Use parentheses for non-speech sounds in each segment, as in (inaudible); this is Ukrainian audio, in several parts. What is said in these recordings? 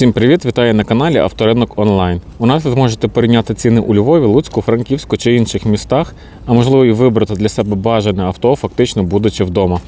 Всім привіт! Вітаю на каналі Авторинок Онлайн. У нас ви зможете порівняти ціни у Львові, Луцьку, Франківську чи інших містах, а можливо і вибрати для себе бажане авто, фактично будучи вдома.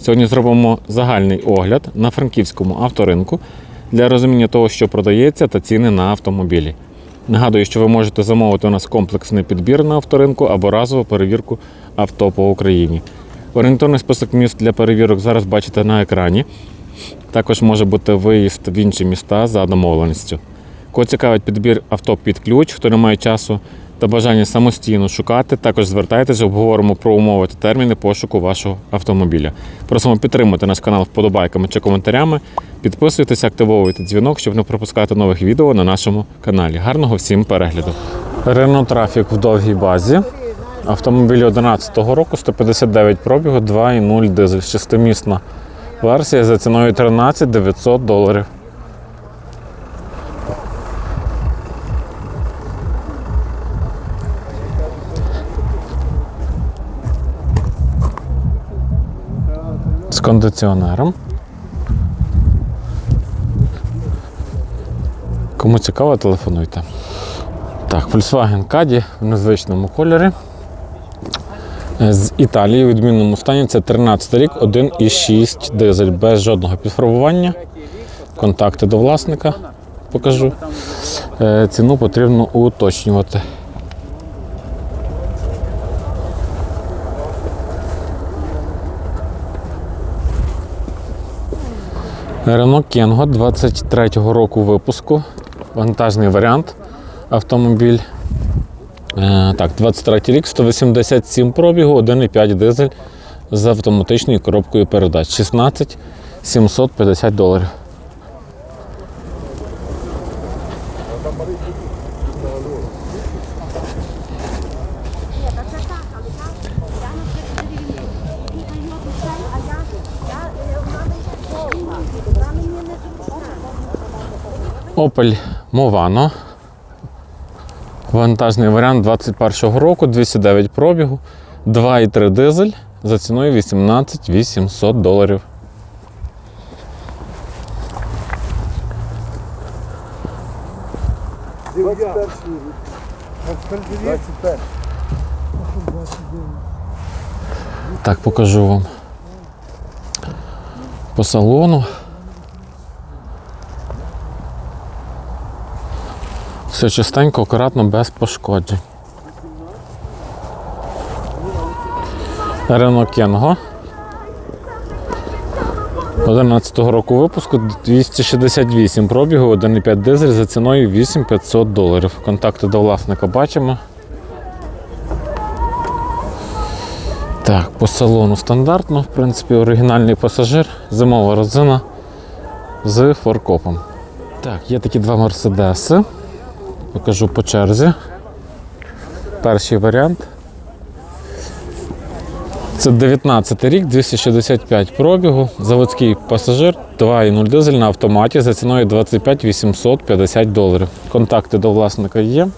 Сьогодні зробимо загальний огляд на франківському авторинку для розуміння того, що продається, та ціни на автомобілі. Нагадую, що ви можете замовити у нас комплексний підбір на авторинку або разову перевірку авто по Україні. Орієнтовний список міст для перевірок зараз бачите на екрані. Також може бути виїзд в інші міста за домовленістю. Кого цікавить підбір авто під ключ, хто не має часу та бажання самостійно шукати, також звертайтеся, обговоримо про умови та терміни пошуку вашого автомобіля. Просимо підтримати наш канал вподобайками чи коментарями. Підписуйтесь, активовуйте дзвінок, щоб не пропускати нових відео на нашому каналі. Гарного всім перегляду. Рено трафік в довгій базі. Автомобіль 2011 року 159 пробігу, 2,0 дизель, шестимісна версія за ціною 13 900 доларів. З кондиціонером. Кому цікаво, телефонуйте. Так, Volkswagen Caddy в незвичному кольорі. З Італії у відмінному стані це 13 рік, 1,6 дизель без жодного підфарбування. Контакти до власника покажу. Е, Ціну потрібно уточнювати. Renault Kengo 23-го року випуску. Вантажний варіант автомобіль. Е, Так, 23 рік, 187 пробігу, 1,5 дизель з автоматичною коробкою передач. 16 750 доларів. Opel Movano. Вантажний варіант 21-го року, 209 пробігу, 2,3 дизель за ціною 18 800 доларів. Так, покажу вам по салону. Все чистенько, акуратно, без пошкоджень. Renault Kengo. 11-го року випуску 268 пробігу, 1,5 дизель за ціною 8500 доларів. Контакти до власника бачимо. Так, по салону стандартно, в принципі, оригінальний пасажир, зимова резина з форкопом. Так, є такі два мерседеси. Покажу по черзі. Перший варіант. Це 19 рік, 265 пробігу, заводський пасажир, 2,0 дизель на автоматі за ціною 25 850 доларів. Контакти до власника є.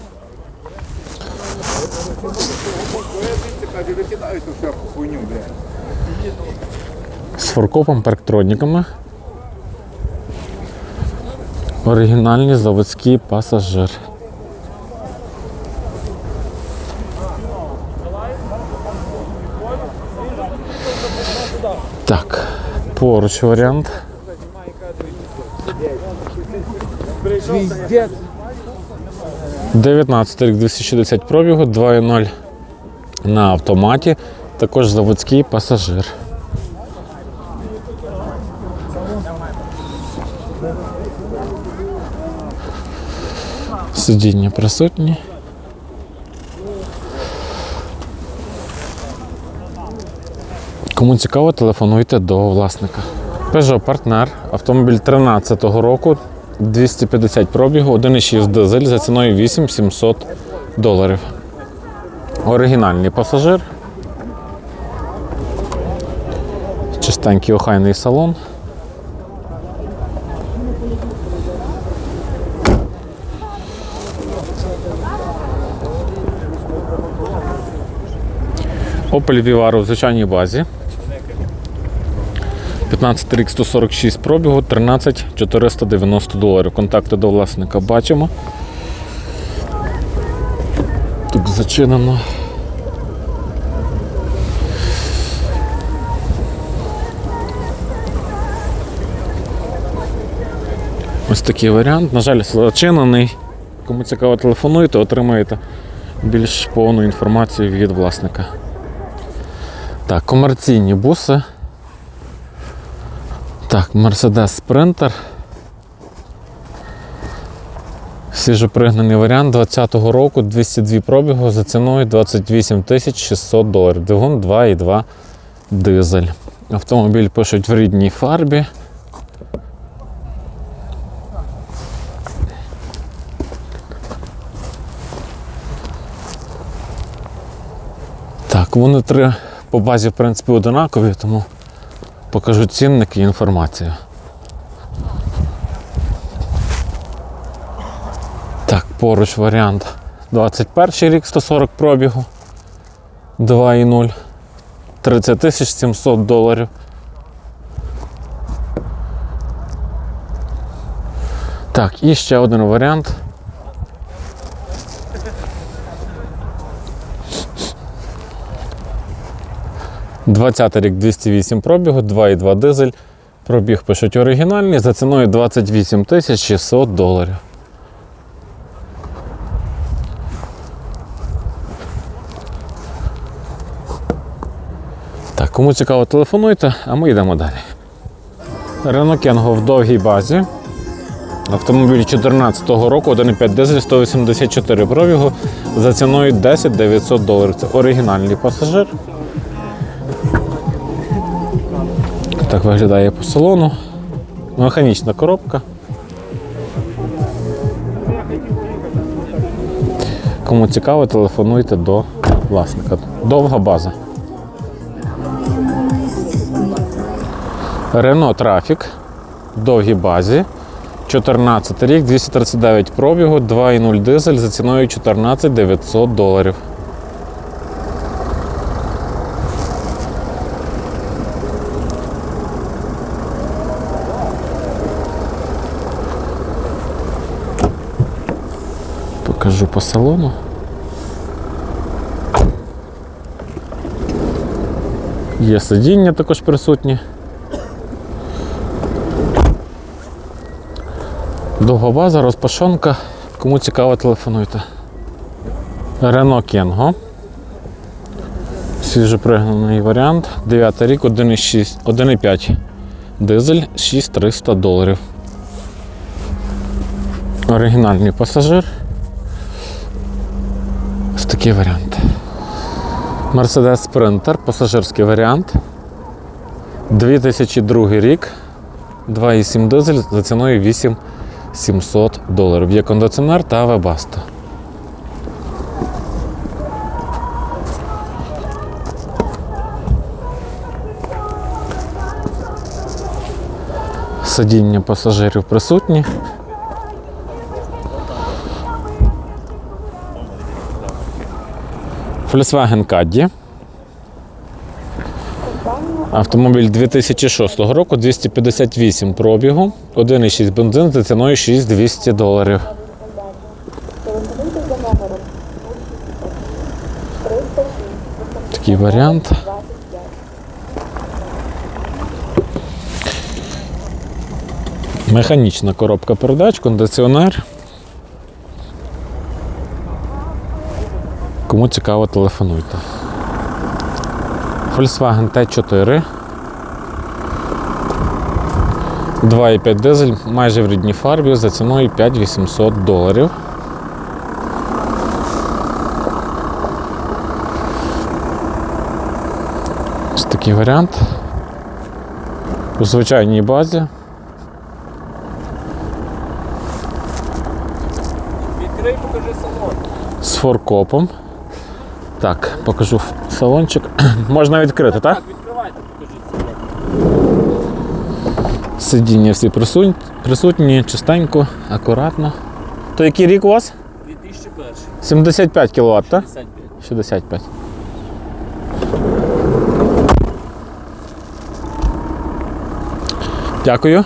З форкопом, парктроніками. Оригінальний заводський пасажир. Так, поруч варіант. Звіздець. 19 рік 260 пробігу, 2.0 на автоматі, також заводський пасажир. Сидіння присутні. Кому цікаво, телефонуйте до власника. Peugeot Partner, автомобіль 13-го року, 250 пробігу, 1,6 дизель за ціною 8700 доларів. Оригінальний пасажир. Чистенький охайний салон. Opel Vivaro в звичайній базі. 15 рік 146 пробігу, 13 490 доларів. Контакти до власника бачимо. Тут зачинено. Ось такий варіант. На жаль, зачинений. Кому цікаво, телефонуйте, отримаєте більш повну інформацію від власника. Так, комерційні буси. Так, Mercedes Sprinter. Свіжопригнаний варіант 20-го року 202 пробігу за ціною 28 600 доларів. Двигун 2,2 дизель. Автомобіль пишуть в рідній фарбі. Так, вони три по базі, в принципі, одинакові, тому покажу цінники і інформацію. Так, поруч варіант 21 рік 140 пробігу. 2,0. 30 тисяч 700 доларів. Так, і ще один варіант. Двадцятий рік 208 пробігу, 2,2 дизель. Пробіг пишуть оригінальний за ціною 28 600 доларів. Так, кому цікаво, телефонуйте, а ми йдемо далі. Renault Кенго в довгій базі. Автомобіль 2014 року, 1,5 дизель, 184 пробігу за ціною 10 900 доларів. Це оригінальний пасажир. Так виглядає по салону. Механічна коробка. Кому цікаво, телефонуйте до власника. Довга база. Traffic в довгій базі. 14 рік, 239 пробігу, 2,0 дизель за ціною 14 900 доларів. Покажу по салону. Є сидіння також присутні. Довга база, розпашонка. Кому цікаво, телефонуйте. Renault Kengo. Свіжопригнаний варіант. 9 рік, 1,6, 1,5 дизель, 6300 доларів. Оригінальний пасажир. Такий варіант. Mercedes Sprinter, пасажирський варіант. 2002 рік. 2,7 дизель за ціною 8700 доларів. Є кондиціонер та вебасто. Сидіння пасажирів присутні. Volkswagen Caddy. Автомобіль 2006 року, 258 пробігу, 1,6 бензин за ціною 6200 доларів. Такий варіант. Механічна коробка передач, кондиціонер. Кому цікаво, телефонуйте. Volkswagen T4. 2,5 дизель майже в рідній фарбі за ціною 5800 доларів. Ось такий варіант. У звичайній базі. Відкрий, покажи салон. з форкопом. Так, покажу салончик. (clears throat) Можна відкрити, так? Так, відкривайте, покажіть салон. Сидіння всі присутні, присутні, чистенько, акуратно. То який рік у вас? 2001. 75 кВт, так? 55. 65. Дякую.